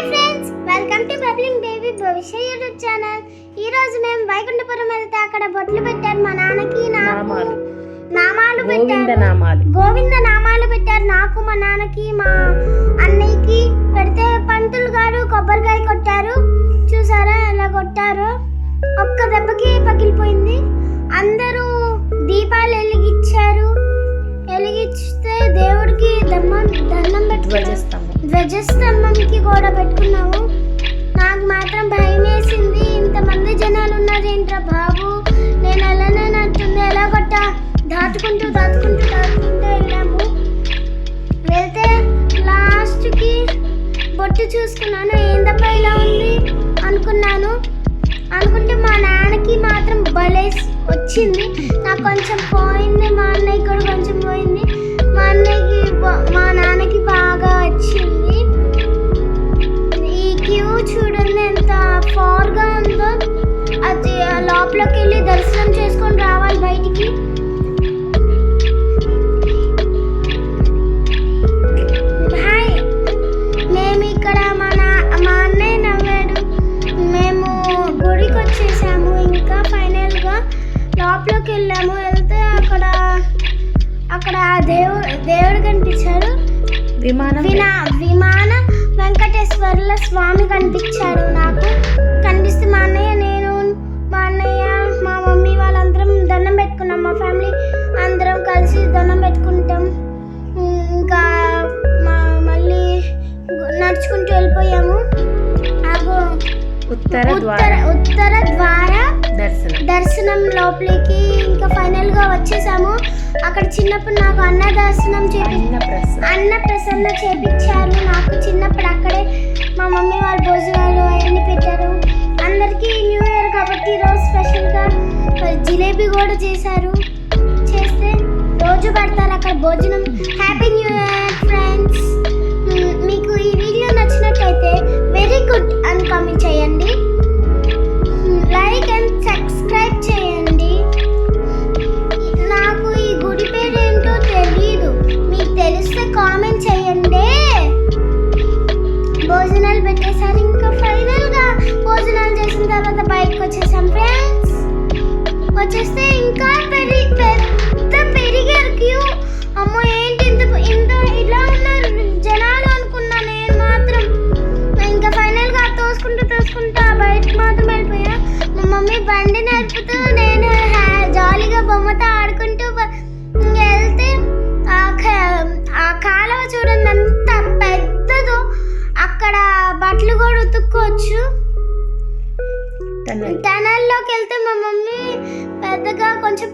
Hi friends welcome to Bubbling Baby Bhavishya YouTube channel. ఈ రోజు మేము వైకుంఠపురం వెళ్తే అక్కడ బొట్లు పెట్టారు మా నాన్నకి నాకు నామాలు. పెట్టారు. గోవింద నామాలు. పెట్టారు నాకు మా నాన్నకి మా అన్నయ్యకి. పెడితే పంతులు గారు కొబ్బరికాయ కొట్టారు. చూసారా ఎలా కొట్టారు? ఒక్క దెబ్బకి పగిలిపోయింది. అందరూ దీపాలు వెలిగించారు. వెలిగిస్తే దేవుడికి దండం దండం ధ్వజస్తంభం. ధ్వజస్తంభంకి కూడా పెట్టుకున్నాము నాకు మాత్రం భయం వేసింది. ఇంతమంది జనాలు ఉన్నారేంట్రా బాబు? నేను అలానే నడుతుంది ఎలా కొట్ట దాటుకుంటూ దాటుకుంటూ దాటుకుంటూ వెళ్ళాము. వెళ్తే లాస్ట్కి బొట్టు చూసుకున్నాను. ఏందప్ప ఇలా ఉంది? అనుకున్నాను. అనుకుంటే మా నాన్నకి మాత్రం భలే వచ్చింది. నాకు కొంచెం పోయింది. మా అన్నయ్య కూడా కొంచెం పోయింది. మా అన్నయ్యకి హాయ్. మేము ఇక్కడ మా నా మా అన్నయ్య నవ్వాడు. మేము గుడికి వచ్చేసాము ఇంకా ఫైనల్గా లోపలికి వెళ్ళాము. వెళ్తే అక్కడ అక్కడ దేవుడు దేవుడు కనిపించాడు. విమానం విమాన వెంకటేశ్వర్ల స్వామి కనిపించాడు నాకు కనిపిస్తే మా అన్నయ్య నేను నడుచుకుంటూ వెళ్ళిపోయాము. ఉత్తర ఉత్తర ద్వార. ఉత్తర ద్వారా దర్శనం. దర్శనం లోపలికి ఇంకా ఫైనల్గా వచ్చేసాము. అక్కడ చిన్నప్పుడు నాకు అన్న దర్శనం చేపి అన్న ప్రసన్న చేపించారు నాకు చిన్నప్పుడు అక్కడే మా మమ్మీ వాళ్ళు భోజనాలు అవన్నీ పెట్టారు. అందరికీ న్యూ ఇయర్ కాబట్టి ఈరోజు స్పెషల్గా జిలేబీ కూడా చేశారు. చేస్తే రోజు పెడతారు అక్కడ భోజనం. హ్యాపీ కామెంట్ చేయండి. లైక్ అండ్ సబ్స్క్రైబ్ చేయండి. నాకు ఈ గుడి పేరు ఏంటో తెలియదు మీకు తెలిస్తే కామెంట్ చేయండి. భోజనాలు పెట్టేసారు ఇంకా ఫైనల్గా భోజనాలు చేసిన తర్వాత బయటకు వచ్చేసాం. మమ్మీ బండి నడుపుతూ నేను జాలీగా బొమ్మతో ఆడుకుంటూ వెళ్తే ఆ కాలువ చూడండి అంత పెద్దదో అక్కడ బట్టలు కూడా ఉతుక్కోవచ్చు. టనల్లోకి వెళ్తే మా మమ్మీ పెద్దగా కొంచెం